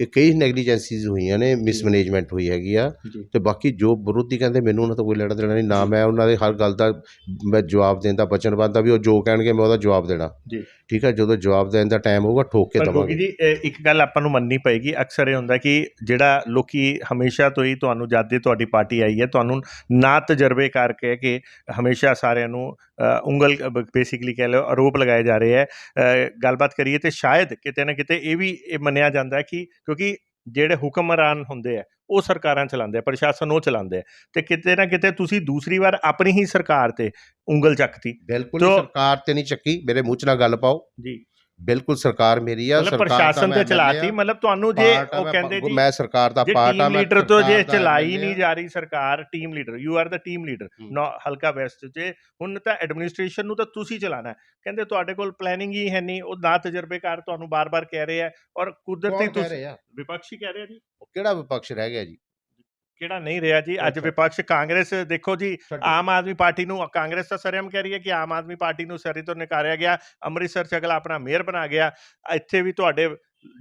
ਇਹ ਕਈ ਨੈਗਲੀਜੈਂਸੀਜ਼ ਹੋਈਆਂ ਨੇ ਮਿਸਮੈਨੇਜਮੈਂਟ ਹੋਈ ਹੈਗੀ ਆ ਤੇ ਬਾਕੀ ਜੋ ਵਿਰੋਧੀ ਕਹਿੰਦੇ ਮੈਨੂੰ ਉਹਨਾਂ ਤੋਂ ਕੋਈ ਲੈਣਾ ਦੇਣਾ ਨਹੀਂ ਨਾ ਮੈਂ ਉਹਨਾਂ ਦੇ ਹਰ ਗੱਲ ਦਾ ਮੈਂ ਜਵਾਬ ਦੇਣ ਦਾ ਬਚਨਬੱਧ ਆ ਵੀ ਉਹ ਜੋ ਕਹਿਣਗੇ ਮੈਂ ਉਹਦਾ ਜਵਾਬ ਦੇਣਾ।
ਜੀ।
ਠੀਕ ਹੈ ਜਦੋਂ ਜਵਾਬ ਦੇਣ ਦਾ ਟਾਈਮ ਹੋਊਗਾ ਠੋਕ ਕੇ ਦਵਾਂਗੇ।
ਜੀ ਇਹ ਇੱਕ ਗੱਲ ਆਪਾਂ ਨੂੰ ਮੰਨਣੀ ਪਏਗੀ। ਅਕਸਰ ਇਹ ਹੁੰਦਾ ਕਿ ਜਿਹੜਾ ਲੋਕੀ ਹਮੇਸ਼ਾ ਤੋਂ ਹੀ ਤੁਹਾਨੂੰ ਜਦ ਤੁਹਾਡੀ ਪਾਰਟੀ ਆਈ ਹੈ ਤੁਹਾਨੂੰ ਨਾ ਤਜਰਬੇ ਕਰਕੇ ਕਿ ਹਮੇਸ਼ਾ ਸਾਰਿਆਂ ਨੂੰ ਉਂਗਲ ਬੇਸਿਕਲੀ ਕਹਿ ਲਓ ਆਰੋਪ ਲਗਾਏ ਜਾ ਰਹੇ ਹੈ। ਗੱਲਬਾਤ ਕਰੀਏ ਤੇ ਸ਼ਾਇਦ ਕਿਤੇ ਨਾ ਕਿਤੇ ਇਹ ਵੀ ਇਹ ਮੰਨਿਆ ਜਾਂਦਾ ਹੈ ਕਿ ਕਿਉਂਕਿ ਜਿਹੜੇ ਹੁਕਮਰਾਨ ਹੁੰਦੇ ਆ ਉਹ ਸਰਕਾਰਾਂ ਚਲਾਉਂਦੇ ਆ ਪ੍ਰਸ਼ਾਸਨ ਉਹ ਚਲਾਉਂਦੇ ਆ ਤੇ ਕਿਤੇ ਨਾ ਕਿਤੇ ਤੁਸੀਂ ਦੂਸਰੀ ਵਾਰ ਆਪਣੀ ਹੀ ਸਰਕਾਰ ਤੇ ਉਂਗਲ ਚੱਕਤੀ।
ਬਿਲਕੁਲ ਸਰਕਾਰ ਤੇ ਨਹੀਂ ਚੱਕੀ ਮੇਰੇ ਮੂੰਹ 'ਚ ਨਾ ਗੱਲ ਪਾਓ।
ਜੀ।
ਬਿਲਕੁਲ ਸਰਕਾਰ ਮੇਰੀ ਆ ਸਰਕਾਰ ਦਾ
ਪ੍ਰਸ਼ਾਸਨ ਤੇ ਚਲਾਤੀ ਮਤਲਬ ਤੁਹਾਨੂੰ ਜੇ ਉਹ ਕਹਿੰਦੇ ਜੀ
ਮੈਂ ਸਰਕਾਰ ਦਾ ਪਾਰਟ ਆ ਮੈਂ
ਲੀਡਰ ਤੋਂ ਜੇ ਚਲਾਈ ਨਹੀਂ। ਜਾ ਰਹੀ ਸਰਕਾਰ ਟੀਮ ਲੀਡਰ ਯੂ ਆਰ ਦਾ ਟੀਮ ਲੀਡਰ ਹਲਕਾ ਵੈਸਟ ਜੇ ਹੁਣ ਤਾਂ ਐਡਮਿਨਿਸਟ੍ਰੇਸ਼ਨ ਨੂੰ ਤਾਂ ਤੁਸੀਂ ਚਲਾਣਾ ਕਹਿੰਦੇ ਤੁਹਾਡੇ ਕੋਲ ਪਲੈਨਿੰਗ ਹੀ ਹੈ ਨਹੀਂ ਉਹ ਨਾ ਤਜਰਬੇਕਾਰ ਤੁਹਾਨੂੰ ਬਾਰ-ਬਾਰ ਕਹਿ ਰਹੇ ਆ ਔਰ ਕੁਦਰਤੀ ਤੁਸੀਂ? ਵਿਪਕਸ਼ੀ ਕਹਿ ਰਹੇ ਆ ਜੀ।
ਕਿਹੜਾ ਵਿਪਕਸ਼ ਰਹਿ ਗਿਆ ਜੀ?
ਕਿਹੜਾ ਨਹੀਂ ਰਿਹਾ ਜੀ? ਅੱਜ। ਵਿਪਕਸ਼ ਕਾਂਗਰਸ ਦੇਖੋ ਜੀ। ਆਮ ਆਦਮੀ ਪਾਰਟੀ ਨੂੰ ਕਾਂਗਰਸ ਤਾਂ ਸਰੇਆਮ ਕਹਿ ਰਹੀ ਹੈ ਕਿ ਆਮ ਆਦਮੀ ਪਾਰਟੀ ਨੂੰ ਸਰੀ ਤੋਂ ਨਿਕਾਰਿਆ ਗਿਆ ਅੰਮ੍ਰਿਤਸਰ ਚ ਅਗਲਾ ਆਪਣਾ ਮੇਅਰ ਬਣਾ ਗਿਆ। ਇੱਥੇ ਵੀ ਤੁਹਾਡੇ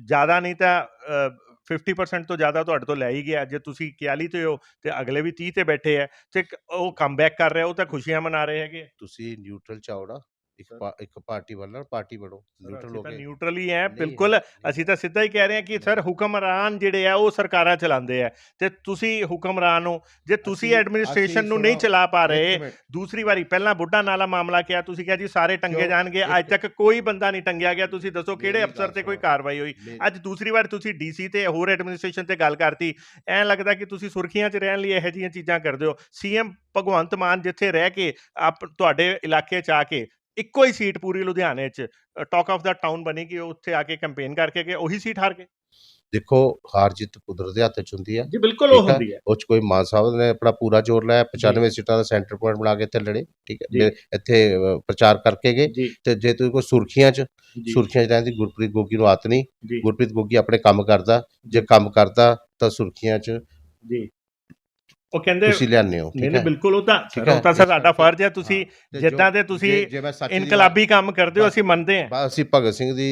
ਜ਼ਿਆਦਾ ਨਹੀਂ ਤਾਂ ਅ, 50% ਤੋਂ ਜ਼ਿਆਦਾ ਤੁਹਾਡੇ ਤੋਂ ਲੈ ਹੀ ਗਿਆ। ਜੇ ਤੁਸੀਂ 41 ਤੇ ਹੋ ਤੇ ਅਗਲੇ ਵੀ 30 ਤੇ ਬੈਠੇ ਆ ਤੇ ਉਹ ਕਮਬੈਕ ਕਰ ਰਹੇ ਉਹ ਤਾਂ ਖੁਸ਼ੀਆਂ ਮਨਾ ਰਹੇ ਹੈਗੇ।
ਤੁਸੀਂ ਨਿਊਟਰਲ ਚ ਆਓ ਨਾ। ਇੱਕ ਪਾ- ਇੱਕ ਪਾਰਟੀ ਵੱਲ ਪਾਰਟੀ ਬਣੋ ਨਿਊਟਰਲ ਹੋ ਕੇ
ਨਿਊਟਰਲ ਹੀ ਹੈ
ਨਹੀਂ,
ਬਿਲਕੁਲ
ਨਹੀਂ,
ਅਸੀਂ ਤਾਂ ਸਿੱਧਾ ਹੀ ਕਹਿ ਰਹੇ ਹਾਂ ਕਿ ਸਰ। ਹੁਕਮਰਾਨ ਜਿਹੜੇ ਆ ਉਹ ਸਰਕਾਰਾਂ ਚਲਾਉਂਦੇ ਆ। ਤੇ ਤੁਸੀਂ ਹੁਕਮਰਾਨ ਹੋ ਜੇ ਤੁਸੀਂ
ਅਸੀਂ-
ਐਡਮਿਨਿਸਟ੍ਰੇਸ਼ਨ
ਅਸੀਂ
ਨੂੰ ਨਹੀਂ ਚਲਾ ਪਾ
ਇੱਕ
ਰਹੇ
ਮਿੰਟ,
ਦੂਸਰੀ ਵਾਰੀ ਪਹਿਲਾਂ ਬੁੱਢਾ ਨਾਲਾ ਮਾਮਲਾ ਕਿਹਾ ਤੁਸੀਂ ਕਿਹਾ ਜੀ ਸਾਰੇ ਟੰਗੇ
ਕਿਉਂ?
ਜਾਣਗੇ ਅੱਜ
ਇੱਕ-
ਤੱਕ ਕੋਈ ਬੰਦਾ ਨਹੀਂ ਟੰਗਿਆ ਗਿਆ ਤੁਸੀਂ ਦੱਸੋ ਕਿਹੜੇ
ਮੇਰੀ
ਅਫਸਰ
ਗੱਲ
ਤੇ ਕੋਈ
ਸੁਣੋ।
ਕਾਰਵਾਈ ਹੋਈ?
ਮੇਰੀ-
ਅੱਜ ਦੂਸਰੀ ਵਾਰ ਤੁਸੀਂ ਡੀਸੀ ਤੇ ਹੋਰ ਐਡਮਿਨਿਸਟ੍ਰੇਸ਼ਨ ਤੇ ਗੱਲ ਕਰਤੀ ਐਂ ਲੱਗਦਾ ਕਿ ਤੁਸੀਂ ਸੁਰਖੀਆਂ 'ਚ ਰਹਿਣ ਲਈ ਇਹੋ ਜਿਹੀਆਂ ਚੀਜ਼ਾਂ ਕਰਦੇ ਹੋ। ਸੀਐਮ ਭਗਵੰਤ ਮਾਨ ਜਿੱਥੇ ਰਹਿ ਕੇ ਆਪ ਤੁਹਾਡੇ ਇਲਾਕੇ 'ਚ ਆ ਕੇ ਇੱਕੋ ਹੀ ਸੀਟ ਪੂਰੀ ਲੁਧਿਆਣੇ 'ਚ ਟਾਕ ਆਫ ਦਾ ਟਾਊਨ ਬਣੀ ਕਿ ਉਹ ਉੱਥੇ ਆ ਕੇ ਕੈਂਪੇਨ ਕਰਕੇ ਗਏ ਉਹੀ ਸੀਟ ਹਾਰ ਗਏ।
ਦੇਖੋ ਹਾਰ ਜਿੱਤ ਕੁਦਰਤ ਦੇ ਹੱਥ ਚ ਹੁੰਦੀ ਆ
ਜੀ ਬਿਲਕੁਲ
ਉਹ ਹੁੰਦੀ
ਹੈ।
ਉਹ ਚ ਕੋਈ ਮਾਨ ਸਾਹਿਬ ਨੇ ਆਪਣਾ ਪੂਰਾ ਜ਼ੋਰ ਲਾਇਆ 95 ਸੀਟਾਂ ਦਾ ਸੈਂਟਰ ਪੁਆਇੰਟ ਬਣਾ ਕੇ ਇੱਥੇ ਲੜੇ ਠੀਕ ਹੈ? ਇੱਥੇ ਪ੍ਰਚਾਰ ਕਰਕੇ ਗਏ। ਤੇ ਜੇ ਤੁਸੀਂ ਕੋਈ ਸੁਰਖੀਆਂ ਚ ਸੁਰਖੀਆਂ ਚ ਰਹਿੰਦੀ ਗੁਰਪ੍ਰੀਤ ਗੋਗੀ ਨੂੰ ਆਤ ਨਹੀਂ। ਗੁਰਪ੍ਰੀਤ ਗੋਗੀ ਆਪਣੇ ਕੰਮ ਕਰਦਾ ਜੇ। ਕੰਮ ਕਰਦਾ ਤਾਂ ਸੁਰਖੀਆਂ ਚ
ਜੀ। ਉਹ ਕਹਿੰਦੇ
ਤੁਸੀਂ ਲਿਆਨੇ ਹੋ
ਨਹੀਂ
ਠੀਕ
ਨਹੀਂ
ਹੈ
ਬਿਲਕੁਲ ਉਹ ਤਾਂ ਉਹ ਤਾਂ ਸਾਡਾ ਫਰਜ਼ ਹੈ ਤੁਸੀਂ ਜਿੱਦਾਂ ਦੇ ਤੁਸੀਂ ਇਨਕਲਾਬੀ ਕੰਮ ਕਰਦੇ ਹੋ ਅਸੀਂ ਮੰਨਦੇ ਹਾਂ
ਅਸੀਂ ਭਗਤ ਸਿੰਘ ਦੀ।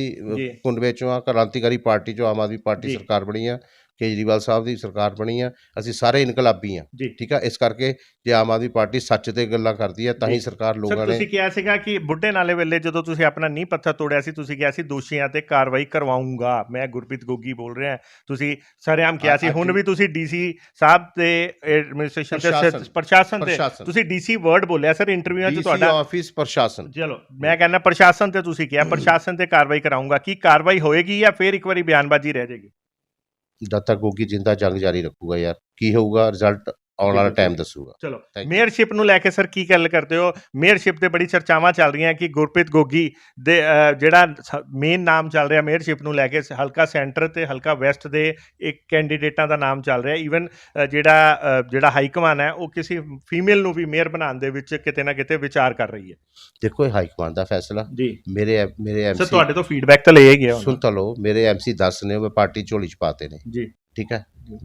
ਕੁੰਡ ਵਿੱਚੋਂ ਆ ਕ੍ਰਾਂਤੀਕਾਰੀ ਪਾਰਟੀ ਚੋਂ ਆਮ ਆਦਮੀ ਪਾਰਟੀ। ਸਰਕਾਰ ਬਣੀ ਆ ਕੇਜਰੀਵਾਲ ਸਾਹਿਬ ਦੀ ਸਰਕਾਰ ਬਣੀ ਆ ਅਸੀਂ ਸਾਰੇ ਇਨਕਲਾਬੀ ਆ ਠੀਕ ਆ? ਇਸ ਕਰਕੇ ਜੇ ਆਮ ਆਦਮੀ ਪਾਰਟੀ ਸੱਚ ਤੇ ਗੱਲਾਂ ਕਰਦੀ ਆ ਤਾਂ ਹੀ। ਸਰਕਾਰ
ਸਰ
ਲੋਕਾਂ ਨੇ
ਤੁਸੀਂ ਕਿਹਾ ਸੀਗਾ ਕਿ ਬੁੱਢੇ ਨਾਲੇ ਵੇਲੇ ਜਦੋਂ ਤੁਸੀਂ ਆਪਣਾ ਨੀਂਹ ਪੱਥਰ ਤੋੜਿਆ ਸੀ ਤੁਸੀਂ ਕਿਹਾ ਸੀ ਦੋਸ਼ੀਆਂ ਤੇ ਕਾਰਵਾਈ ਕਰਵਾਉਂਗਾ। ਮੈਂ ਗੁਰਪ੍ਰੀਤ ਗੋਗੀ ਬੋਲ ਰਿਹਾ। ਤੁਸੀਂ ਸਰੇਆਮ ਕਿਹਾ ਸੀ ਹੁਣ
ਵੀ-
ਤੁਸੀਂ ਡੀਸੀ ਸਾਹਿਬ ਤੇ ਐਡਮਿਨਿਸਟ੍ਰੇਸ਼ਨ ਤੇ
ਪ੍ਰਸ਼ਾਸਨ।
ਤੇ ਤੁਸੀਂ ਡੀਸੀ ਵਰਡ ਬੋਲਿਆ ਸਰ ਇੰਟਰਵਿਊਆਂ 'ਚ
ਡੀਸੀ
ਤੁਹਾਡਾ
ਆਫਿਸ ਪ੍ਰਸ਼ਾਸਨ।
ਚਲੋ ਮੈਂ ਕਹਿੰਦਾ ਪ੍ਰਸ਼ਾਸਨ ਤੇ ਤੁਸੀਂ ਕਿਹਾ ਪ੍ਰਸ਼ਾਸਨ ਤੇ ਕਾਰਵਾਈ ਕਰਾਉਂਗਾ ਕੀ ਕਾਰਵਾਈ ਹੋਏਗੀ ਜਾਂ ਫੇਰ ਇੱਕ ਵਾਰੀ ਬਿਆਨਬਾਜ਼ੀ ਰਹਿ ਜਾਏਗੀ?
ਜਦ ਤੱਕ ਗੋਗੀ ਜਿੰਦਾ ਜੰਗ ਜਾਰੀ ਰੱਖੂਗਾ ਯਾਰ। ਕੀ ਹੋਊਗਾ ਰਿਜ਼ਲਟ ਆਉਣ ਵਾਲਾ ਟਾਈਮ ਦੱਸੂਗਾ।
ਚਲੋ. ਮੇਅਰਸ਼ਿਪ ਨੂੰ ਲੈ ਕੇ ਸਰ ਕੀ ਗੱਲ ਕਰਦੇ ਹੋ? ਮੇਅਰਸ਼ਿਪ ਤੇ ਬੜੀ ਚਰਚਾਵਾਂ ਚੱਲ ਰਹੀਆਂ ਕਿ ਗੁਰਪ੍ਰੀਤ ਗੋਗੀ ਦੇ ਜਿਹੜਾ ਮੇਨ ਨਾਮ ਚੱਲ ਰਿਹਾ ਮੇਅਰਸ਼ਿਪ ਨੂੰ ਲੈ ਕੇ ਹਲਕਾ ਸੈਂਟਰ ਤੇ ਹਲਕਾ ਵੈਸਟ ਦੇ ਇੱਕ ਕੈਂਡੀਡੇਟਾਂ ਦਾ ਨਾਮ ਚੱਲ ਰਿਹਾ। ਈਵਨ ਜਿਹੜਾ ਜਿਹੜਾ ਹਾਈ ਕਮਾਨ ਹੈ ਉਹ ਕਿਸੇ ਫੀਮੇਲ ਨੂੰ ਵੀ ਮੇਅਰ ਬਣਾਉਣ ਦੇ ਵਿੱਚ ਕਿਤੇ ਨਾ ਕਿਤੇ ਵਿਚਾਰ ਕਰ ਰਹੀ ਹੈ।
ਦੇਖੋ ਇਹ ਹਾਈ ਕਮਾਂਡ ਦਾ ਫੈਸਲਾ।
ਜੀ।
ਮੇਰੇ ਮੇਰੇ
ਸਰ
ਐਮਸੀ
ਤੁਹਾਡੇ ਤੋਂ ਫੀਡਬੈਕ ਤਾਂ ਲਿਆ ਗਿਆ
ਸੁਣ ਤਾਂ ਲਓ ਮੇਰੇ ਐਮਸੀ 10 ਨੇ ਉਹ ਪਾਰਟੀ ਝੋਲੀ ਚ ਪਾਤੇ ਨੇ।
ਜੀ।
ਠੀਕ ਹੈ?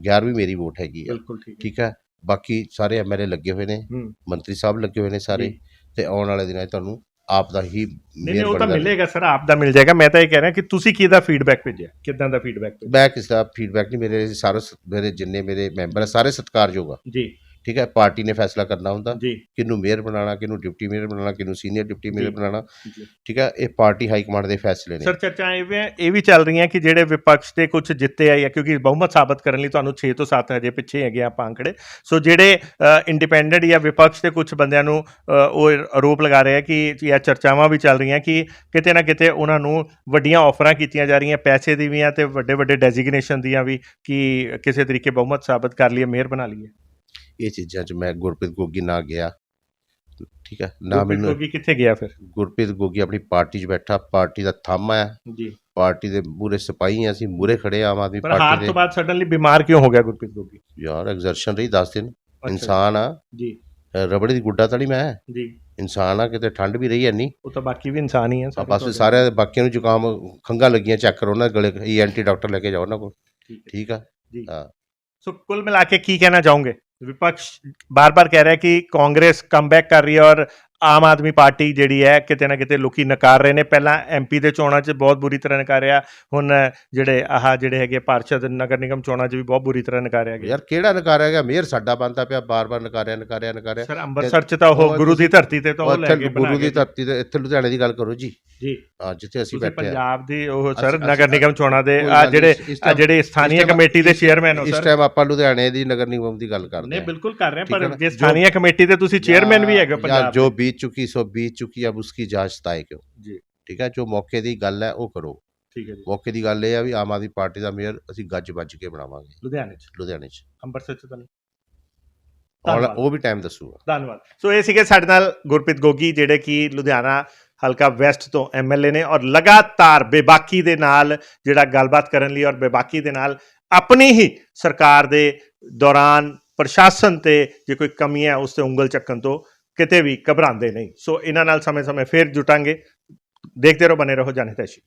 11ਵੀਂ ਮੇਰੀ ਵੋਟ ਹੈਗੀ ਹੈ
ਬਿਲਕੁਲ ਠੀਕ
ਹੈ? ਬਾਕੀ ਸਾਰੇ ਐਮਐਲਏ ਲੱਗੇ ਹੋਏ ਨੇ ਮੰਤਰੀ ਸਾਹਿਬ ਲੱਗੇ ਹੋਏ ਨੇ ਸਾਰੇ। ਤੇ ਆਉਣ ਵਾਲੇ ਦਿਨਾਂ 'ਚ ਤੁਹਾਨੂੰ ਆਪ ਦਾ ਹੀ
ਨਹੀਂ ਉਹ ਤਾਂ। ਮਿਲੇਗਾ ਸਰ ਆਪ ਦਾ ਮਿਲ ਜਾਏਗਾ। ਮੈਂ ਤਾਂ ਇਹ ਕਹਿ ਰਿਹਾ ਕਿ ਤੁਸੀਂ ਕਿਹਦਾ ਫੀਡਬੈਕ ਭੇਜਿਆ? ਕਿਦਾਂ ਦਾ ਫੀਡਬੈਕ ਭੇਜਿਆ?
ਮੈਂ ਕਿਸੇ ਦਾ ਫੀਡਬੈਕ ਨਹੀਂ ਮੇਰੇ ਸਾਰੇ ਮੇਰੇ ਜਿੰਨੇ ਮੇਰੇ ਮੈਂਬਰ ਸਾਰੇ ਸਤਿਕਾਰਯੋਗ ਆ।
ਜੀ।
ਠੀਕ ਹੈ ਪਾਰਟੀ ਨੇ ਫੈਸਲਾ ਕਰਨਾ ਹੁੰਦਾ।
ਜੀ।
ਕਿਹਨੂੰ ਮੇਅਰ ਬਣਾਉਣਾ ਕਿਹਨੂੰ ਡਿਪਟੀ ਮੇਅਰ ਬਣਾਉਣਾ ਕਿਹਨੂੰ ਸੀਨੀਅਰ ਡਿਪਟੀ ਮੇਅਰ। ਬਣਾਉਣਾ। ਠੀਕ ਹੈ ਇਹ ਪਾਰਟੀ ਹਾਈ ਕਮਾਂਡ ਦੇ ਫੈਸਲੇ ਨੇ।
ਸਰ ਚਰਚਾ ਇਹ ਵੀ ਇਹ ਵੀ ਚੱਲ ਰਹੀਆਂ ਕਿ ਜਿਹੜੇ ਵਿਪਕਸ਼ ਦੇ ਕੁਝ ਜਿੱਤੇ ਆ ਜਾਂ ਕਿਉਂਕਿ ਬਹੁਮਤ ਸਾਬਤ ਕਰਨ ਲਈ ਤੁਹਾਨੂੰ 6 ਤੋਂ 7 ਹਜੇ ਪਿੱਛੇ ਹੈਗੇ ਆ ਆਪਾਂ ਅੰਕੜੇ। ਸੋ ਜਿਹੜੇ ਇੰਡੀਪੈਂਡੈਂਟ ਜਾਂ ਵਿਪਕਸ਼ ਦੇ ਕੁਝ ਬੰਦਿਆਂ ਨੂੰ ਉਹ ਆਰੋਪ ਲਗਾ ਰਹੇ ਆ ਕਿ ਜਾਂ ਚਰਚਾਵਾਂ ਵੀ ਚੱਲ ਰਹੀਆਂ ਕਿ ਕਿਤੇ ਨਾ ਕਿਤੇ ਉਹਨਾਂ ਨੂੰ ਵੱਡੀਆਂ ਆਫਰਾਂ ਕੀਤੀਆਂ ਜਾ ਰਹੀਆਂ ਪੈਸੇ ਦੀ ਵੀ ਆ ਤੇ ਵੱਡੇ ਵੱਡੇ ਡੈਜ਼ਿਗਨੇਸ਼ਨ ਦੀਆਂ ਵੀ ਕਿ ਕਿਸੇ ਤਰੀਕੇ ਬਹੁਮਤ ਸਾਬਤ ਕਰ ਲਈਏ ਮੇਅਰ ਬਣਾ ਲਈਏ।
ਇਹ ਚੀਜ਼ਾਂ 'ਚ ਮੈਂ ਗੁਰਪ੍ਰੀਤ ਗੋਗੀ ਨਾ ਗਿਆ। ਠੀਕ ਹੈ ਨਾ ਮੈਨੂੰ
ਗੋਗੀ ਕਿੱਥੇ ਗਿਆ ਫਿਰ?
ਗੁਰਪ੍ਰੀਤ ਗੋਗੀ ਆਪਣੀ ਪਾਰਟੀ 'ਚ ਬੈਠਾ ਪਾਰਟੀ ਦਾ ਥੰਮ ਹੈ।
ਜੀ।
ਪਾਰਟੀ ਦੇ ਮੂਰੇ ਸਿਪਾਹੀ ਹਾਂ ਅਸੀਂ ਮੂਰੇ ਖੜੇ ਆ ਆਮ ਆਦਮੀ
ਪਰ ਹਾਰ
ਪਾਰਟੀ
ਤੋਂ
ਦੇ
ਬਾਅਦ ਸਡਨਲੀ ਬਿਮਾਰ ਕਿਉਂ ਹੋ ਗਿਆ ਗੁਰਪ੍ਰੀਤ ਗੋਗੀ?
ਯਾਰ ਐਗਜ਼ਰਸ਼ਨ ਰਹੀ 10 ਦਿਨ। ਇਨਸਾਨ ਆ।
ਜੀ।
ਰਬੜੀ ਦੀ ਗੁੱਡਾ ਤਾਂ ਨਹੀਂ ਮੈਂ।
ਜੀ।
ਇਨਸਾਨ ਆ ਕਿਤੇ ਠੰਡ ਵੀ ਰਹੀ ਐ ਨਹੀਂ
ਉਹ ਤਾਂ ਬਾਕੀ ਵੀ ਇਨਸਾਨ ਹੀ ਆ ਸਾਰੇ
ਬਸ ਦੇ ਬਾਕੀਆਂ ਨੂੰ ਜ਼ੁਕਾਮ ਖੰਗਾ ਲੱਗੀਆਂ ਚੈੱਕ ਕਰੋ ਨਾ ਗਲੇ ਈ ਐਨ ਟੀ ਡਾਕਟਰ ਲੈ ਕੇ ਜਾਓ ਉਹਨਾਂ ਕੋਲ।
ਠੀਕ
ਆ?
ਜੀ।
ਹਾਂ।
ਸੋ ਕੁੱਲ ਮਿਲਾ ਕੇ ਕੀ ਕਹਿਣਾ ਚਾਹੋਗੇ? ਵਿਪਕਸ਼ ਬਾਰ-ਬਾਰ ਕਹਿ ਰਿਹਾ ਕਿ ਕਾਂਗਰਸ ਕਮਬੈਕ ਕਰ ਰਹੀ ਹੈ ਔਰ ਆਮ ਆਦਮੀ ਪਾਰਟੀ ਜਿਹੜੀ ਹੈ ਕਿਤੇ ਨਾ ਕਿਤੇ ਲੋਕੀ ਨਕਾਰ ਰਹੇ ਨੇ। ਪਹਿਲਾਂ ਐਮਪੀ ਦੇ ਚੋਣਾਂ 'ਚ ਬਹੁਤ ਬੁਰੀ ਤਰ੍ਹਾਂ ਨਕਾਰਿਆ ਹੁਣ ਜਿਹੜੇ ਆਹ ਜਿਹੜੇ ਹੈਗੇ ਪਾਰਸ਼ਦ ਨਗਰ ਨਿਗਮ ਚੋਣਾਂ 'ਚ ਵੀ ਬਹੁਤ ਬੁਰੀ ਤਰ੍ਹਾਂ ਨਕਾਰਿਆ ਗਿਆ
ਯਾਰ ਕਿਹੜਾ ਨਕਾਰਿਆ ਗਿਆ ਮੇਅਰ ਸਾਡਾ ਬੰਦਾ ਪਿਆ ਬਾਰ-ਬਾਰ ਨਕਾਰਿਆ ਨਕਾਰਿਆ ਨਕਾਰਿਆ
ਸਰ ਅੰਮ੍ਰਿਤਸਰ 'ਚ ਤਾਂ ਉਹ ਗੁਰੂ ਦੀ ਧਰਤੀ ਤੇ ਤਾਂ ਉਹ ਲੈ ਕੇ
ਗੁਰੂ ਦੀ ਧਰਤੀ ਤੇ ਇੱਥੇ ਲੁਧਿਆਣੇ ਦੀ ਗੱਲ ਕਰੋ ਜੀ।
ਜੀ।
ਹਾਂ ਜਿੱਥੇ ਅਸੀਂ ਬੈਠੇ ਆ
ਪੰਜਾਬ ਦੀ ਉਹ ਸਰ ਨਗਰ ਨਿਗਮ ਚੋਣਾਂ ਦੇ ਆ ਜਿਹੜੇ ਆ ਜਿਹੜੇ
ਸਥਾਨੀਕ
ਕਮੇਟੀ ਦੇ ਚੇਅਰਮੈਨ ਹੋ ਸਰ।
ਇਸ ਟਾਈਮ ਆਪਾਂ ਲੁਧਿਆਣੇ ਦੀ ਨਗਰ ਨਿਗਮ ਦੀ ਗੱਲ ਕਰਦੇ ਨੇ
ਬਿਲਕੁਲ ਕਰ ਰਹੇ ਪਰ ਜੇ ਸਥਾਨੀਕ ਕਮੇਟੀ ਦੇ ਤੁਸੀਂ ਚੇਅਰਮੈਨ ਵੀ ਹੈਗੇ ਪੰਜਾਬ ਜੋ
ਬੀਤ ਚੁੱਕੀ ਸੋ ਬੀਤ ਚੁੱਕੀ ਅਬ ਉਸकी ਜਾਂਚ ਤਾਏ ਕਿਉਂ
ਜੀ।
ਠੀਕ ਹੈ ਜੋ ਮੌਕੇ ਦੀ ਗੱਲ ਹੈ ਉਹ ਕਰੋ।
ਠੀਕ ਹੈ ਜੀ।
ਮੌਕੇ ਦੀ ਗੱਲ ਇਹ ਆ ਵੀ ਆਮ ਆਦਮੀ ਪਾਰਟੀ ਦਾ ਮੇਅਰ ਅਸੀਂ ਗੱਜ ਵੱਜ ਕੇ ਬਣਾਵਾਂਗੇ।
ਲੁਧਿਆਣੇ 'ਚ?
ਲੁਧਿਆਣੇ 'ਚ।
ਅੰਮ੍ਰਿਤਸਰ 'ਚ ਤਾਂ ਨਹੀਂ?
ਉਹ ਵੀ ਟਾਈਮ ਦੱਸੂਗਾ।
ਧੰਨਵਾਦ। ਸੋ ਇਹ ਸੀਗੇ ਸਾਡੇ ਨਾਲ ਗੁਰਪ੍ਰੀਤ ਗੋਗੀ ਜਿਹੜੇ ਕਿ ਲੁਧਿਆਣਾ ਹਲਕਾ ਵੈਸਟ ਤੋਂ ਐਮਐਲਏ ਨੇ ਔਰ ਲਗਾਤਾਰ ਬੇਬਾਕੀ ਦੇ ਨਾਲ ਜਿਹੜਾ ਗੱਲਬਾਤ ਕਰਨ ਲਈ ਔਰ ਬੇਬਾਕੀ ਦੇ ਨਾਲ ਆਪਣੀ ਹੀ ਸਰਕਾਰ ਦੇ ਦੌਰਾਨ ਪ੍ਰਸ਼ਾਸਨ ਤੇ ਜੇ ਕੋਈ ਕਮੀ ਹੈ ਉਸ ਤੇ ਉਂਗਲ ਚੱਕਣ ਤੋਂ ਕਿਤੇ ਵੀ ਘਬਰਾਉਂਦੇ ਨਹੀਂ। ਸੋ ਇਹਨਾਂ ਨਾਲ ਸਮੇਂ-ਸਮੇਂ ਫੇਰ ਜੁਟਾਂਗੇ। ਦੇਖਦੇ ਰਹੋ ਬਨੇ ਰਹੋ। ਜਾਣੇ ਤੈਸ਼ੀ